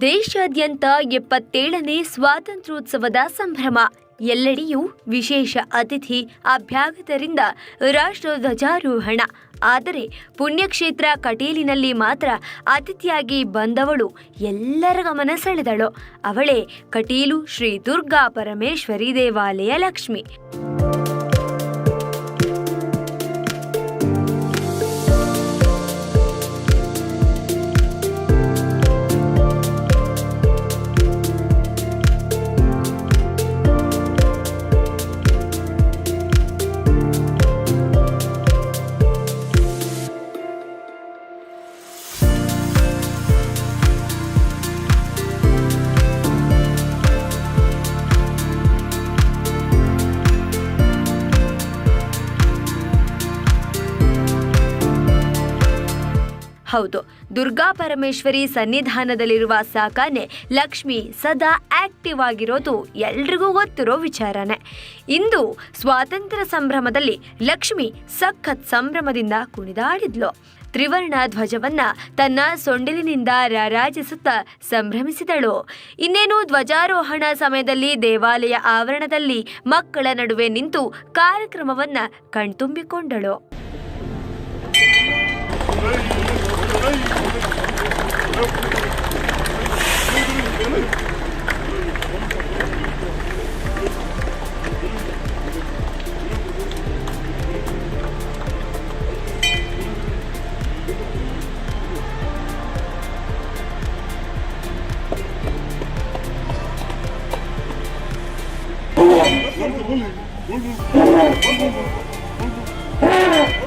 ದೇಶಾದ್ಯಂತ ಎಪ್ಪತ್ತೇಳನೇ ಸ್ವಾತಂತ್ರ್ಯೋತ್ಸವದ ಸಂಭ್ರಮ. ಎಲ್ಲೆಡೆಯೂ ವಿಶೇಷ ಅತಿಥಿ ಅಭ್ಯಾಗತರಿಂದ ರಾಷ್ಟ್ರಧ್ವಜಾರೋಹಣ ಆದರೆ ಪುಣ್ಯಕ್ಷೇತ್ರ ಕಟೀಲಿನಲ್ಲಿ ಮಾತ್ರ ಅತಿಥಿಯಾಗಿ ಬಂದವಳು ಎಲ್ಲರ ಗಮನ ಸೆಳೆದಳು. ಅವಳೇ ಕಟೀಲು ಶ್ರೀ ದುರ್ಗಾ ಪರಮೇಶ್ವರಿ ದೇವಾಲಯ ಲಕ್ಷ್ಮಿ. ಹೌದು, ದುರ್ಗಾ ಪರಮೇಶ್ವರಿ ಸನ್ನಿಧಾನದಲ್ಲಿರುವ ಸಾಕಾನೆ ಲಕ್ಷ್ಮಿ ಸದಾ ಆಕ್ಟಿವ್ ಆಗಿರೋದು ಎಲ್ರಿಗೂ ಗೊತ್ತಿರೋ ವಿಚಾರನೆ. ಇಂದು ಸ್ವಾತಂತ್ರ್ಯ ಸಂಭ್ರಮದಲ್ಲಿ ಲಕ್ಷ್ಮಿ ಸಖತ್ ಸಂಭ್ರಮದಿಂದ ಕುಣಿದಾಡಿದ್ಲು. ತ್ರಿವರ್ಣ ಧ್ವಜವನ್ನ ತನ್ನ ಸೊಂಡಿಲಿನಿಂದ ರಾರಾಜಿಸುತ್ತಾ ಸಂಭ್ರಮಿಸಿದಳು. ಇನ್ನೇನು ಧ್ವಜಾರೋಹಣ ಸಮಯದಲ್ಲಿ ದೇವಾಲಯ ಆವರಣದಲ್ಲಿ ಮಕ್ಕಳ ನಡುವೆ ನಿಂತು ಕಾರ್ಯಕ್ರಮವನ್ನ ಕಣ್ತುಂಬಿಕೊಂಡಳು. Thank you.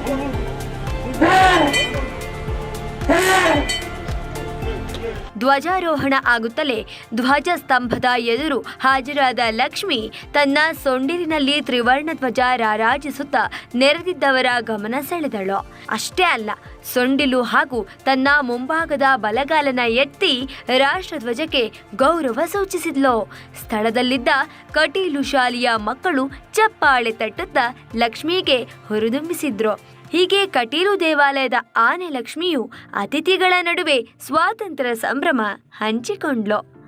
ಧ್ವಜಾರೋಹಣ ಆಗುತ್ತಲೇ ಧ್ವಜ ಸ್ತಂಭದ ಎದುರು ಹಾಜರಾದ ಲಕ್ಷ್ಮಿ ತನ್ನ ಸೊಂಡಿಲಿನಲ್ಲಿ ತ್ರಿವರ್ಣ ಧ್ವಜ ರಾರಾಜಿಸುತ್ತಾ ನೆರೆದಿದ್ದವರ ಗಮನ ಸೆಳೆದಳು. ಅಷ್ಟೇ ಅಲ್ಲ, ಸೊಂಡಿಲು ಹಾಗೂ ತನ್ನ ಮುಂಭಾಗದ ಬಲಗಾಲನ ಎತ್ತಿ ರಾಷ್ಟ್ರಧ್ವಜಕ್ಕೆ ಗೌರವ ಸೂಚಿಸಿದ್ಲು. ಸ್ಥಳದಲ್ಲಿದ್ದ ಕಟೀಲು ಶಾಲೆಯ ಮಕ್ಕಳು ಚಪ್ಪಾಳೆ ತಟ್ಟುತ್ತಾ ಲಕ್ಷ್ಮಿಗೆ ಹುರಿದುಂಬಿಸಿದ್ರು ಹೀಗೆ ಕಟೀಲು ದೇವಾಲಯದ ಆನೆ ಲಕ್ಷ್ಮಿಯು ಅತಿಥಿಗಳ ನಡುವೆ ಸ್ವಾತಂತ್ರ್ಯ ಸಂಭ್ರಮ ಹಂಚಿಕೊಂಡ್ಲು.